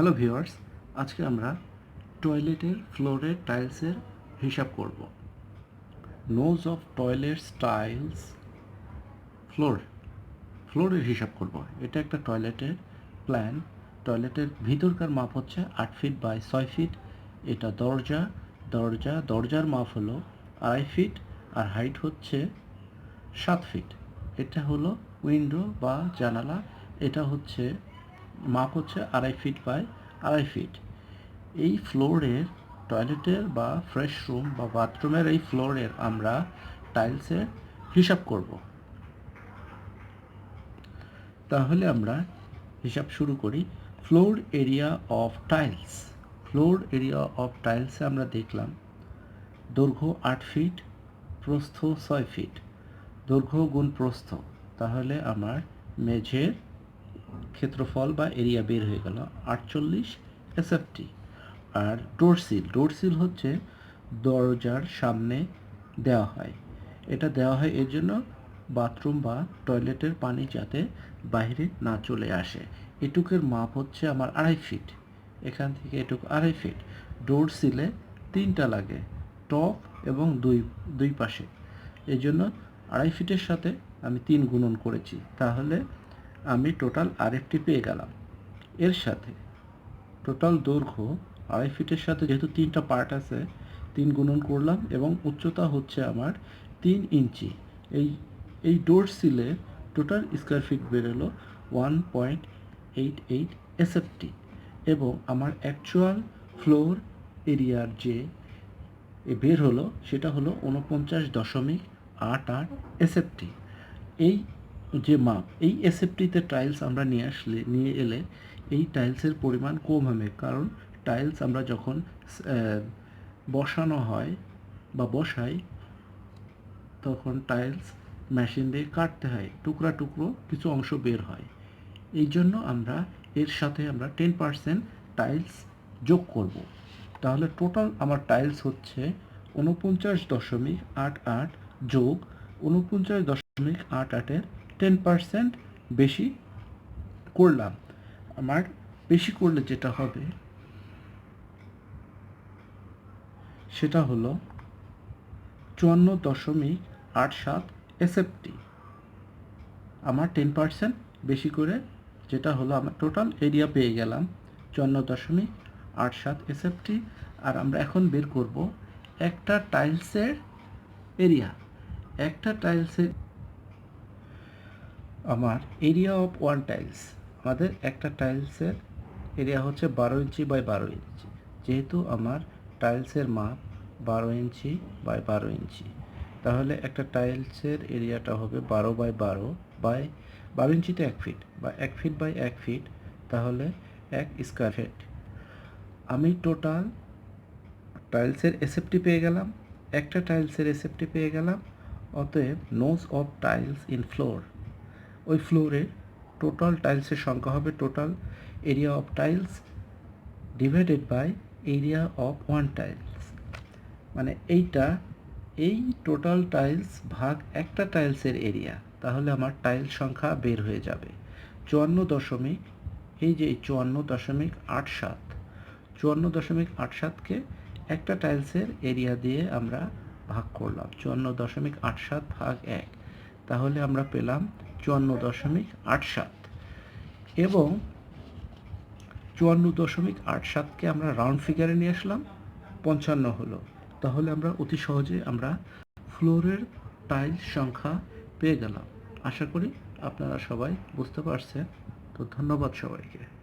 Hello viewers, আজকে আমরা টয়লেটের ফ্লোরের টাইলসের হিসাব করব। Nos of toilet tiles floor, ফ্লোরের হিসাব করব। এটা একটা টয়লেটের প্ল্যান। টয়লেটের ভিতরকার মাপ হচ্ছে আট ফিট বাই ছয় ফিট। এটা দরজা দরজা, দরজার মাপ হলো আড়াই ফিট আর হাইট হচ্ছে সাত ফিট। এটা হলো উইন্ডো বা জানালা। এটা হচ্ছে মাপ হচ্ছে আড়াই ফিট বাই আড়াই ফিট। এই ফ্লোরের টয়লেটের বা ফ্রেশ রুম বা বাথরুমের এই ফ্লোরের আমরা টাইলসের হিসাব করব। তাহলে আমরা হিসাব শুরু করি floor area of tiles floor area of টাইলসে আমরা দেখলাম দৈর্ঘ্য আট ফিট, প্রস্থ ছয় ফিট। দৈর্ঘ্য গুণ প্রস্থ। তাহলে আমার মেঝের ক্ষেত্রফল বা এরিয়া বের হয়ে গেল আটচল্লিশ এসএফটি আর ডোরসিল ডোরসিল হচ্ছে দরজার সামনে দেওয়া হয়। এটা দেওয়া হয় এর জন্য বাথরুম বা টয়লেটের পানি যাতে বাইরে না চলে আসে। এটুকের মাপ হচ্ছে আমার আড়াই ফিট এখান থেকে এটুকু আড়াই ফিট ডোর সিলে তিনটা লাগে টপ এবং দুই দুই পাশে। এই জন্য আড়াই ফিটের সাথে আমি তিন গুণন করেছি। তাহলে আমি টোটাল আরএফটি পেয়ে গেলাম। এর সাথে টোটাল দৈর্ঘ্য আড়াই ফিটের সাথে যেহেতু তিনটা পার্ট আছে, তিন গুণন করলাম এবং উচ্চতা হচ্ছে আমার তিন ইঞ্চি। এই এই ডোর সিলে টোটাল স্কোয়ার ফিট বেরোলো one point eight eight SFT এবং আমার অ্যাকচুয়াল ফ্লোর এরিয়ার যে বের হলো সেটা হলো উনপঞ্চাশ দশমিক আট আট এসএফটি এই যে মাপ এই এসএফটিতে টাইলস আমরা নিয়ে আসলে, নিয়ে এলে এই টাইলসের পরিমাণ কম হবে। কারণ টাইলস আমরা যখন বসানো হয় বা বসাই, তখন টাইলস মেশিন দিয়ে কাটতে হয়, টুকরা টুকরো কিছু অংশ বের হয়। এই জন্য আমরা এর সাথে আমরা টেন পার্সেন্ট টাইলস যোগ করব। তাহলে টোটাল আমার টাইলস হচ্ছে উনপঞ্চাশ দশমিক আট আট যোগ উনপঞ্চাশ দশমিক আট আটের টেন পার্সেন্ট বেশি করলাম। আমার বেশি করলে যেটা হবে, সেটা হলো চুয়ান্ন দশমিক আট সাত এসএফটি আমার টেন পার্সেন্ট বেশি করে যেটা হলো আমার টোটাল এরিয়া পেয়ে গেলাম চুয়ান্ন দশমিক আট সাত এসএফটি আর আমরা এখন বের করব একটা টাইলসের এরিয়া একটা টাইলসের আমার এরিয়া অফ ওয়ান টাইলস আমাদের একটা টাইলসের এরিয়া হচ্ছে বারো ইঞ্চি বাই বারো ইঞ্চি। যেহেতু আমার টাইলসের মাপ বারো ইঞ্চি বাই বারো ইঞ্চি। তাহলে একটা টাইলসের এরিয়াটা হবে বারো বাই বারো বাই বারো ইঞ্চিতে এক ফিট বা এক ফিট বাই এক ফিট তাহলে এক স্কোয়ার ফিট আমি টোটাল টাইলসের এসএফটি পেয়ে গেলাম। একটা টাইলসের এসএফটি পেয়ে গেলাম। অতএব nos of tiles in floor ওই ফ্লোরে টোটাল টাইলসের সংখ্যা হবে total area of tiles divided by area of one tiles. মানে এইটা, এই টোটাল টাইলস ভাগ একটা টাইলসের এরিয়া, তাহলে আমার টাইল সংখ্যা বের হয়ে যাবে। চুয়ান্ন দশমিক, এই যে চুয়ান্ন দশমিক আট সাত, চুয়ান্ন দশমিক আট সাতকে একটা টাইলসের এরিয়া দিয়ে আমরা ভাগ করলাম। চুয়ান্ন দশমিক আট সাত ভাগ এক, তাহলে আমরা পেলাম চুয়ান্ন দশমিক আট সাত। এবং চুয়ান্ন দশমিক আট সাতকে আমরা রাউন্ড ফিগারে নিয়ে আসলাম, পঞ্চান্ন হলো। তাহলে আমরা অতি সহজে আমরা ফ্লোরের টাইল সংখ্যা পেয়ে গেলাম। আশা করি আপনারা সবাই বুঝতে পারছেন। তো ধন্যবাদ সবাইকে।